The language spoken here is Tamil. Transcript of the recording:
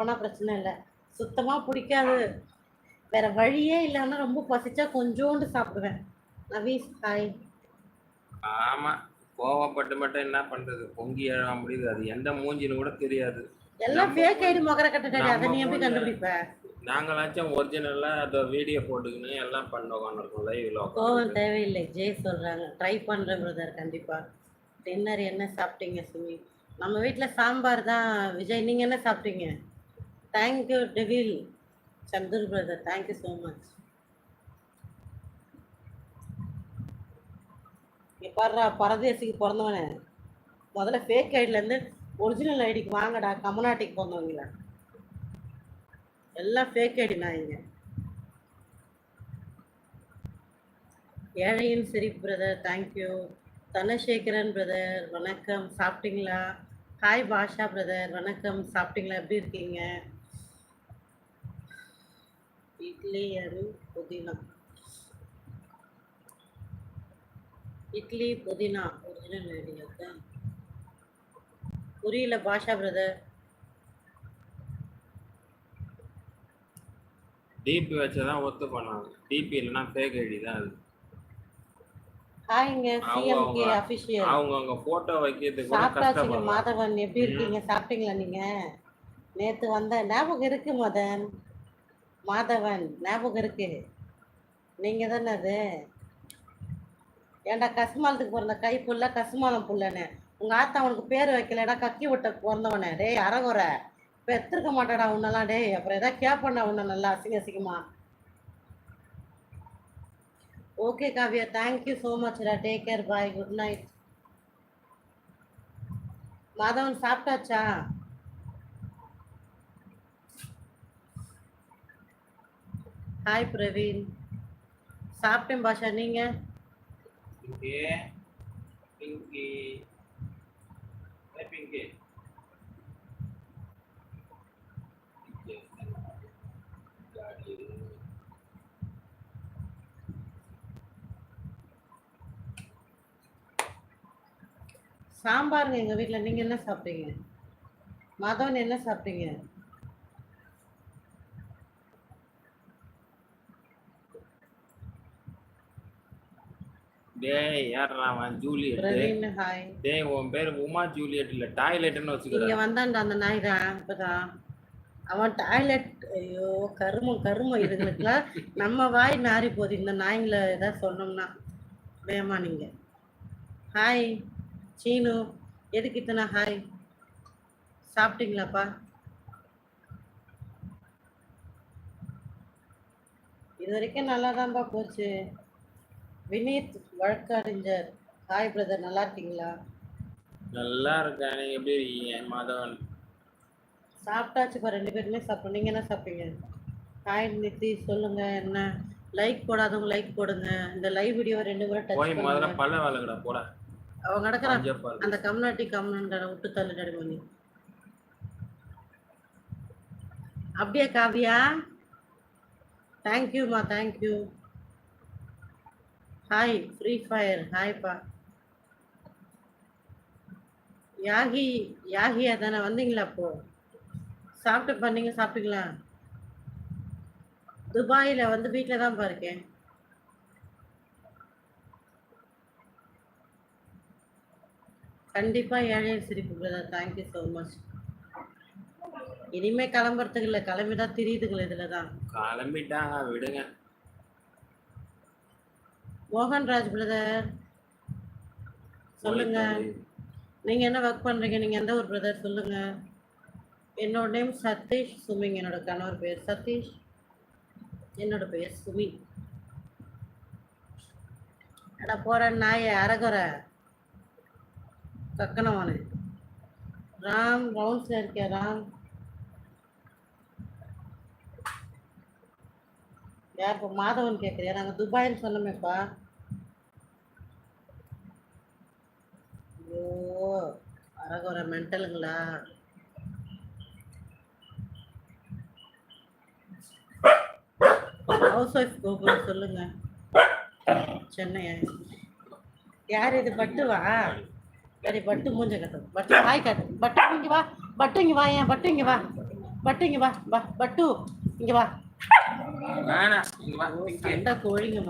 போனா பிரச்சனை இல்லை. சுத்தமா பிடிக்காது. வேற வழியே இல்லைன்னா ரொம்ப பசிச்சா கொஞ்சோண்டு சாப்பிடுவேன். நவீஸ் ஹாய் ஆமா கோவப்பட்டு மட்டும் என்ன பண்றது? பொங்கி எழ முடியுது. அது எந்த மூஞ்சின்னு கூட தெரியாது. எல்லாம் ஃபேக் ஐடி மொகர கட்டடாடி அதை நீ எப்படி கண்டுபிடிப்ப? நாங்களாச்சும் ஒரிஜினலா அதை வீடியோ போட்டுக்கின்னு எல்லாம் பண்ண உட்காந்துருக்கோம் லைவ்ல கோவம் தேவையில்லை. ஜெய் சொல்றாங்க. ட்ரை பண்றேன் பிரதர் கண்டிப்பா. டின்னர் என்ன சாப்பிட்டீங்க சுமி? நம்ம வீட்ல சாம்பார் தான். விஜய் நீங்க என்ன சாப்பிட்டீங்க? Thank you devil Chandur brother thank you so much எப்பாடுறா பரதேசிக்கு பிறந்தவனே. முதல்ல ஃபேக் ஐடிலேருந்து ஒரிஜினல் ஐடிக்கு வாங்கடா கமநாட்டிக்கு பிறந்தவங்களா. எல்லாம் ஃபேக் ஐடி நான் இங்க. ஏழையின் சிரிப் brother thank you Dhanasekaran brother வணக்கம். சாப்பிட்டீங்களா? ஹாய் பாஷா பிரதர் வணக்கம். சாப்பிட்டீங்களா? எப்படி இருக்கீங்க? இட்லி அண்ட் புதினா. இட்லி புதினா ஒரிஜினல் ஐடியா புரியல பாஷா பிரதர் டிபி வச்சதான் ஒத்து பண்ணாங்க டிபி இல்லைன்னா ஃபேக் ஐடி தான் அது. ஹாய்ங்க சிஎம்கே அவங்க- அவங்க போட்டோ வைக்கிறதுக்கு கூட கஷ்டப்படுறாங்க மாதவன் எப்படி இருக்கீங்க? சாப்பிட்டீங்களா நீங்க? நேத்து வந்த ஞாபகம் இருக்கு மதன் மாதவன் ஞாபகம் இருக்கு. நீங்க தானே அது? ஏன்டா கசுமாலத்துக்கு பிறந்த கை புள்ள கசுமாலம் புள்ளன்னு உங்க ஆத்தா அவனுக்கு பேர் வைக்கலடா கக்கி விட்ட பிறந்தவனே. டேய் அறகுறை பெற்றிருக்க மாட்டாடா உன்னெல்லாம் டேய். அப்புறம் ஏதாவது கேப்பண்ணா உன்னை நல்லா அசிங்க அசிங்கமா? Okay Kavya. Thank you so மச்டா take care bye good night Madhavan சாப்பிட்டாச்சா? ஹாய் பிரவீன் சாப்பிட்டேன் பாஷா நீங்க? சாம்பாருங்க எங்க வீட்ல. நீங்க என்ன சாப்பிட்டீங்க? மாதவன் என்ன சாப்பிட்டீங்க? டேய் யாரா அவன் ஜூலியட் டேய் உன் பேர் உமா ஜூலியட் இல்ல டாய்லெட்னு இங்க வச்சுக்கிறேன் வந்தான்டா அந்த நாய் தான் இப்பதான் அவன் டாய்லெட் ஐயோ கருமம் கருமம் இதுங்களுக்குலாம் நம்ம வாய் நாரி போகுது. இந்த நாய்ங்களை ஏதாவது சொன்னோம்னா வேமா நீங்க. ஹாய் சீனு. எதுக்கு இத்தனை ஹாய் சாப்பிட்டீங்களாப்பா? இது வரைக்கும் நல்லா தான்ப்பா போச்சு. வினீத் வழக்கறிஞர் ஹாய் பிரதர் நல்லா இருக்கீங்களா? நல்லா இருக்கேன். நீங்க எப்படி இருக்கீங்க மாதவன்? சாப்பிட்டாச்சுப்பா ரெண்டு பேருமே சாப்பிட்டோம். நீங்க என்ன சாப்பிட்டீங்க? ஹாய் நித்தி. சொல்லுங்க என்ன? லைக் போடாதவங்க லைக் போடுங்க. இந்த லைவ் வீடியோ ரெண்டு முறை டச் போய் முதல்ல பல்ல வேலைங்கடா போட. அவங்க நடக்கிற அந்த கம்னாட்டி கம்னண்ட விட்டு தள்ளுடாடி பண்ணி அப்படியே காவியா? தேங்க்யூம்மா thank you hi free fire ஹாய்ப்பா யாகி யாகியா தானே வந்தீங்களா அப்போ? சாப்பிட்டு பண்ணீங்க சாப்பிட்டீங்களா? துபாயில் வந்து வீட்டில் தான் இருக்கேன். கண்டிப்பாக ஏழை சிரிப்பு பிரதர் தேங்க்யூ ஸோ மச் இனிமே கிளம்புறதுக்கு இல்லை கிளம்பிதான் தெரியுதுங்களே இதில் தான் கிளம்பிட்டாங்க விடுங்க. மோகன்ராஜ் பிரதர் சொல்லுங்க. நீங்க என்ன ஒர்க் பண்றீங்க? நீங்க எந்த ஒரு பிரதர் சொல்லுங்க. என்னோட நேம் சதீஷ் சுமிங் என்னோட கணவர் பேர் சதீஷ். என்னோட பேர் சுமி அட போற நாய அரகுற. கக்கனவனு. ராம் ரவுண்ட்ஸ்ல இருக்கியா ராம்? யார் இப்போ மாதவன் கேட்குறியா நாங்கள் துபாய்னு சொன்னோமேப்பா. ஐயோ அரகுற மென்டலுங்களா ஹவுஸ் ஒய்ஃப் கோகுல் சொல்லுங்க. சென்னை. யார் இது? பட்டுவா? சரி பட்டு மூஞ்ச கட்டும். பட்டு வாய் கட்டும் பட்டு இங்க வா. பட்டு இங்க வா ஏன்? பட்டு இங்க வா. பட்டு இங்கே வா. வா பட்டு. இங்க வா. வேணாம். கோழிங்க